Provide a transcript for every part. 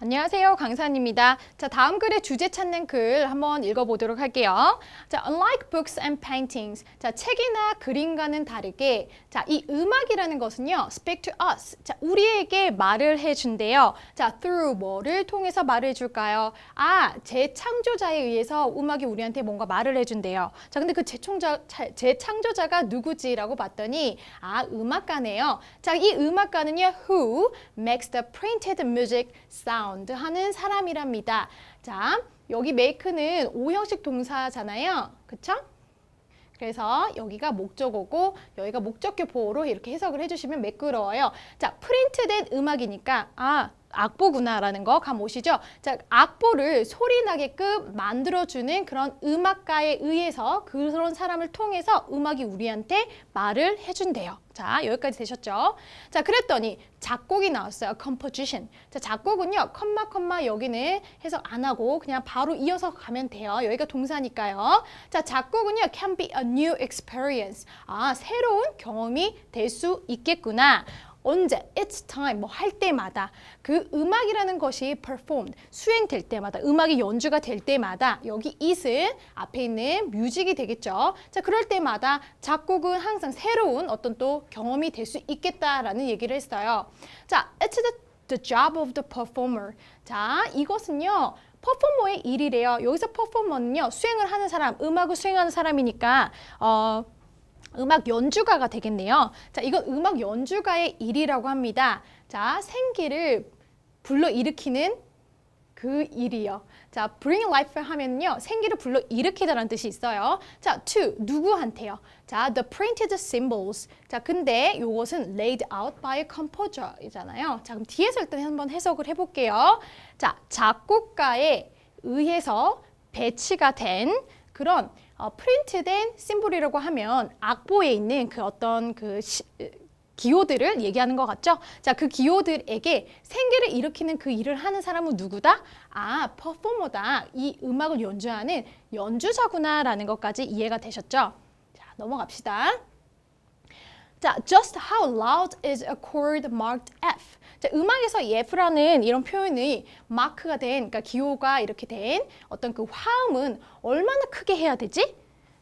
안녕하세요. 강산입니다. 자, 다음 글의 주제 찾는 글 한번 읽어보도록 할게요. 자, unlike books and paintings. 자, 책이나 그림과는 다르게 자, 이 음악이라는 것은요. speak to us. 자, 우리에게 말을 해준대요. 자, through 뭐를 통해서 말을 해줄까요? 아, 재창조자에 의해서 음악이 우리한테 뭔가 말을 해준대요. 자, 근데 그 재창조자, 재창조자가 누구지라고 봤더니 아, 음악가네요. 자, 이 음악가는요. who makes the printed music sound 하는 사람이랍니다. 자, 여기 make는 오 형식 동사잖아요. 그쵸? 그래서 여기가 목적어고 여기가 목적격 보호로 이렇게 해석을 해주시면 매끄러워요. 자, 프린트된 음악이니까 아 악보구나라는 거 감 오시죠? 자, 악보를 소리 나게끔 만들어주는 그런 음악가에 의해서 그런 사람을 통해서 음악이 우리한테 말을 해준대요. 자, 여기까지 되셨죠? 자, 그랬더니 작곡이 나왔어요. composition. 자, 작곡은요, 컴마 컴마 여기는 해석 안 하고 그냥 바로 이어서 가면 돼요. 여기가 동사니까요. 자, 작곡은요, can be a new experience. 아, 새로운 경험이 될 수 있겠구나. 언제 it's time 뭐 할 때마다 그 음악이라는 것이 performed 수행될 때마다 음악이 연주가 될 때마다 여기 it은 앞에 있는 뮤직이 되겠죠. 자 그럴 때마다 작곡은 항상 새로운 어떤 또 경험이 될 수 있겠다라는 얘기를 했어요. 자 it's the, the job of the performer. 자 이것은요. 퍼포머의 일이래요. 여기서 퍼포머는요 수행을 하는 사람, 음악을 수행하는 사람이니까 어. 음악 연주가가 되겠네요. 자, 이건 음악 연주가의 일이라고 합니다. 자, 생기를 불러 일으키는 그 일이요. 자, bring life 하면요. 생기를 불러 일으키다라는 뜻이 있어요. 자, to 누구한테요? 자, the printed symbols. 자, 근데 이것은 laid out by a composer이잖아요. 자, 그럼 뒤에서 일단 한번 해석을 해 볼게요. 자, 작곡가에 의해서 배치가 된 그런 어, 프린트된 심볼이라고 하면 악보에 있는 그 어떤 그 시, 기호들을 얘기하는 것 같죠? 자, 그 기호들에게 생계를 일으키는 그 일을 하는 사람은 누구다? 아, 퍼포머다. 이 음악을 연주하는 연주자구나라는 것까지 이해가 되셨죠? 자, 넘어갑시다. 자, just how loud is a chord marked F? 자, 음악에서 이 F라는 이런 표현이 마크가 된, 그러니까 기호가 이렇게 된 어떤 그 화음은 얼마나 크게 해야 되지?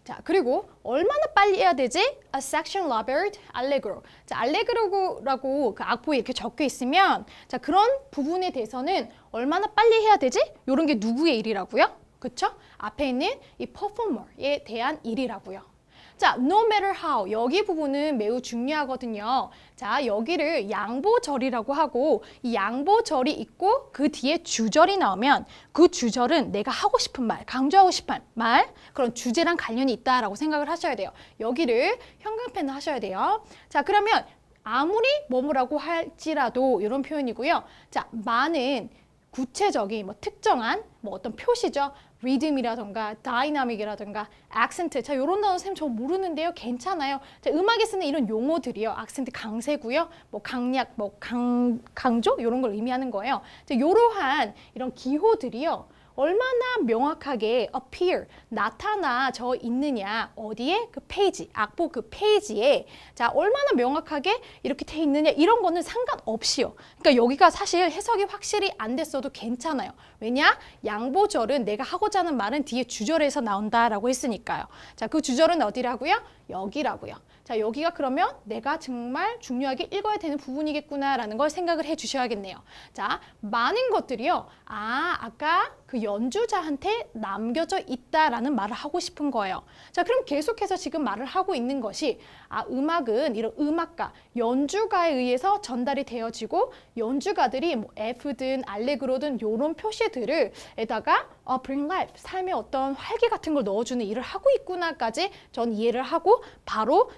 자, 그리고 얼마나 빨리 해야 되지? A section labeled allegro. 자, allegro라고 그 악보에 이렇게 적혀 있으면 자, 그런 부분에 대해서는 얼마나 빨리 해야 되지? 이런 게 누구의 일이라고요? 그쵸? 앞에 있는 이 퍼포머에 대한 일이라고요. 자, no matter how. 여기 부분은 매우 중요하거든요. 자, 여기를 양보절이라고 하고 이 양보절이 있고 그 뒤에 주절이 나오면 그 주절은 내가 하고 싶은 말, 강조하고 싶은 말, 그런 주제랑 관련이 있다라고 생각을 하셔야 돼요. 여기를 형광펜을 하셔야 돼요. 자, 그러면 아무리 뭐뭐라고 할지라도 이런 표현이고요. 자, 많은 구체적인 뭐 특정한 뭐 어떤 표시죠. 리듬이라던가 다이나믹이라던가 악센트 자 요런 단어 쌤저 모르는데요. 괜찮아요. 자 음악에 쓰는 이런 용어들이요. 악센트 강세고요. 뭐 강약 뭐 강 강조? 요런 걸 의미하는 거예요. 자 요러한 이런 기호들이요 얼마나 명확하게 appear 나타나 져 있느냐 어디에? 그 페이지 악보 그 페이지에. 자 얼마나 명확하게 이렇게 돼 있느냐 이런 거는 상관없이요. 그러니까 여기가 사실 해석이 확실히 안 됐어도 괜찮아요. 왜냐? 양보절은 내가 하고자 하는 말은 뒤에 주절에서 나온다라고 했으니까요. 자 그 주절은 어디라고요 여기라고요. 자 여기가 그러면 내가 정말 중요하게 읽어야 되는 부분이겠구나라는 걸 생각을 해 주셔야겠네요. 자 많은 것들이요. 아 아까 그 연주자한테 남겨져 있다라는 말을 하고 싶은 거예요. 자, 그럼 계속해서 지금 말을 하고 있는 것이 아, 음악은 이런 음악가, 연주가에 의해서 전달이 되어지고 연주가들이 뭐 F든 알레그로든 요런 표시들을 에다가 어, bring life, 삶의 어떤 활기 같은 걸 넣어주는 일을 하고 있구나까지 전 이해를 하고 바로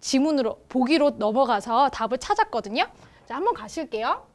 지문으로 보기로 넘어가서 답을 찾았거든요. 자, 한번 가실게요.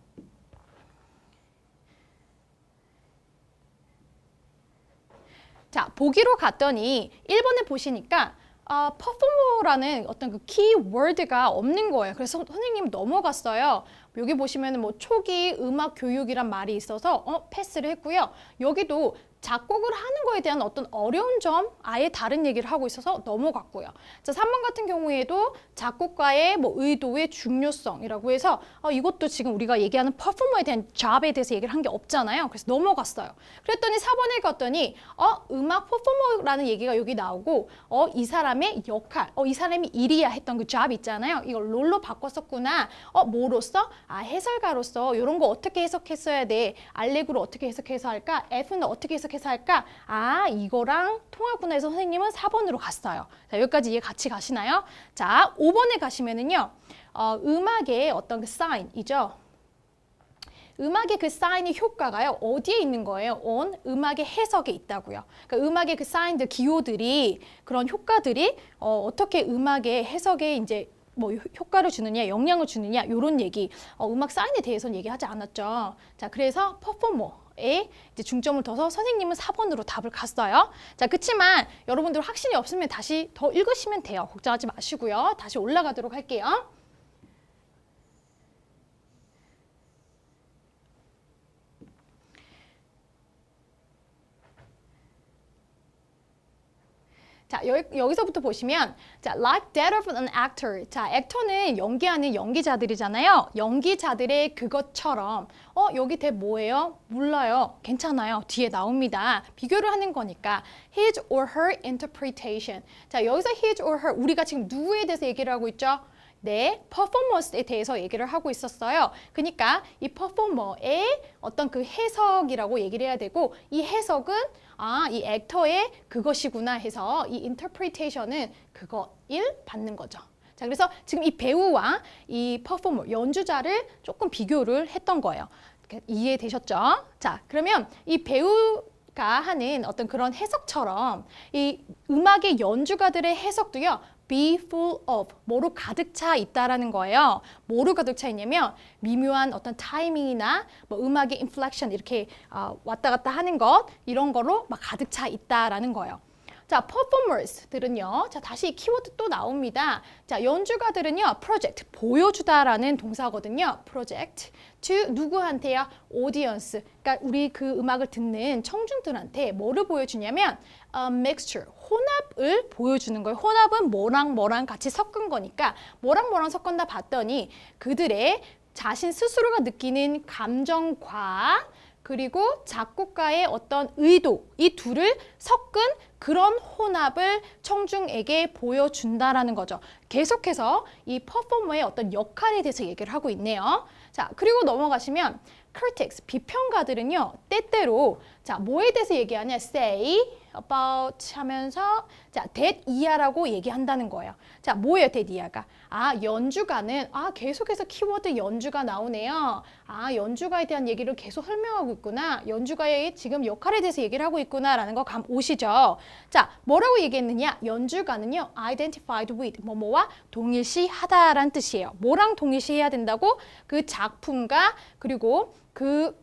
자, 보기로 갔더니 1번에 보시니까 아, 퍼포머라는 어떤 그 키워드가 없는 거예요. 그래서 선생님 넘어갔어요. 여기 보시면은 뭐 초기 음악 교육이란 말이 있어서 어, 패스를 했고요. 여기도 작곡을 하는 거에 대한 어떤 어려운 점 아예 다른 얘기를 하고 있어서 넘어갔고요. 자, 3번 같은 경우에도 작곡가의 뭐 의도의 중요성이라고 해서 어, 이것도 지금 우리가 얘기하는 퍼포머에 대한 잡에 대해서 얘기를 한 게 없잖아요. 그래서 넘어갔어요. 그랬더니 4번에 갔더니 어, 음악 퍼포머라는 얘기가 여기 나오고 어, 이 사람의 역할, 어, 이 사람이 일이야 했던 그 잡 있잖아요. 이걸 롤로 바꿨었구나. 어, 뭐로서? 아, 해설가로서 이런 거 어떻게 해석했어야 돼? 알렉으로 어떻게 해석해서 할까? F는 어떻게 해석 해서 할까? 아, 이거랑 해서 선생님은 4번으로 갔어요. 자, 여기까지 이해 같이 가시나요? 자, 5번에 가시면은요. 어, 음악의 어떤 그 사인이죠. 음악의 그 사인의 효과가요 어디에 있는 거예요? on 음악의 해석에 있다고요. 그러니까 음악의 그 사인들 기호들이 그런 효과들이 어, 어떻게 음악의 해석에 이제 뭐 효- 효과를 주느냐, 영향을 주느냐 이런 얘기. 어, 음악 사인에 대해서는 얘기하지 않았죠. 자, 그래서 퍼포머 에 이제 중점을 둬서 선생님은 4번으로 답을 갔어요. 자, 그렇지만 여러분들 확신이 없으면 다시 더 읽으시면 돼요. 걱정하지 마시고요. 다시 올라가도록 할게요. 자, 여기, 여기서부터 보시면 자, like that of an actor. 자, 액터는 연기하는 연기자들이잖아요. 연기자들의 그것처럼 어, 여기 대 뭐예요? 몰라요. 괜찮아요. 뒤에 나옵니다. 비교를 하는 거니까 his or her interpretation. 자, 여기서 his or her 우리가 지금 누구에 대해서 얘기를 하고 있죠? 네, 퍼포먼스에 대해서 얘기를 하고 있었어요. 그러니까 이 퍼포머의 어떤 그 해석이라고 얘기를 해야 되고 이 해석은 아, 이 액터의 그것이구나 해서 이 interpretation은 그것일 받는 거죠. 자, 그래서 지금 이 배우와 이 퍼포머, 연주자를 조금 비교를 했던 거예요. 이해되셨죠? 자, 그러면 이 배우 가 하는 어떤 그런 해석처럼 이 음악의 연주가들의 해석도요. Be full of 뭐로 가득 차 있다라는 거예요. 뭐로 가득 차 있냐면 미묘한 어떤 타이밍이나 뭐 음악의 inflection 이렇게 어, 왔다 갔다 하는 것 이런 거로 막 가득 차 있다라는 거예요. 자, performers들은요. 자, 다시 이 키워드 또 나옵니다. 자, 연주가들은요. project 보여주다라는 동사거든요. project to 누구한테요? audience. 그러니까 우리 그 음악을 듣는 청중들한테 뭐를 보여주냐면 a mixture 혼합을 보여주는 거예요. 혼합은 뭐랑 뭐랑 같이 섞은 거니까 뭐랑 뭐랑 섞었나 봤더니 그들의 자신 스스로가 느끼는 감정과 그리고 작곡가의 어떤 의도 이 둘을 섞은 그런 혼합을 청중에게 보여준다라는 거죠. 계속해서 이 퍼포머의 어떤 역할에 대해서 얘기를 하고 있네요. 자, 그리고 넘어가시면 critics 비평가들은요. 때때로 자, 뭐에 대해서 얘기하냐? say about 하면서 자, that 이하라고 얘기한다는 거예요. 자, 뭐예요? that 이하가? 아, 연주가는 아, 계속해서 키워드 연주가 나오네요. 아, 연주가에 대한 얘기를 계속 설명하고 있구나. 연주가의 지금 역할에 대해서 얘기를 하고 있구나라는 거 감 오시죠? 자, 뭐라고 얘기했느냐? 연주가는요. identified with 뭐뭐와 동일시하다라는 뜻이에요. 뭐랑 동일시해야 된다고? 그 작품과 그리고 그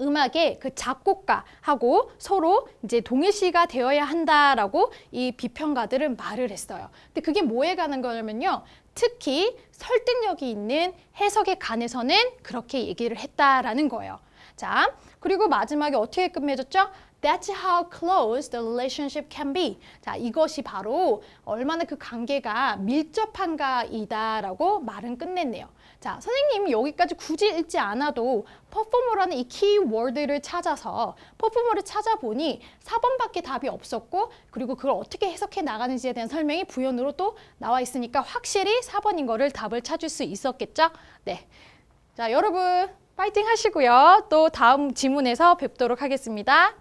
음악의 그 작곡가하고 서로 이제 동일시가 되어야 한다라고 이 비평가들은 말을 했어요. 근데 그게 뭐에 가는 거냐면요. 특히 설득력이 있는 해석에 관해서는 그렇게 얘기를 했다라는 거예요. 자, 그리고 마지막에 어떻게 끝맺었죠? That's how close the relationship can be. 자, 이것이 바로 얼마나 그 관계가 밀접한가이다라고 말은 끝냈네요. 자, 선생님 여기까지 굳이 읽지 않아도 퍼포머라는 이 키워드를 찾아서 퍼포머를 찾아보니 4번밖에 답이 없었고 그리고 그걸 어떻게 해석해 나가는지에 대한 설명이 부연으로 또 나와 있으니까 확실히 4번인 거를 답을 찾을 수 있었겠죠? 네. 자, 여러분 파이팅 하시고요. 또 다음 지문에서 뵙도록 하겠습니다.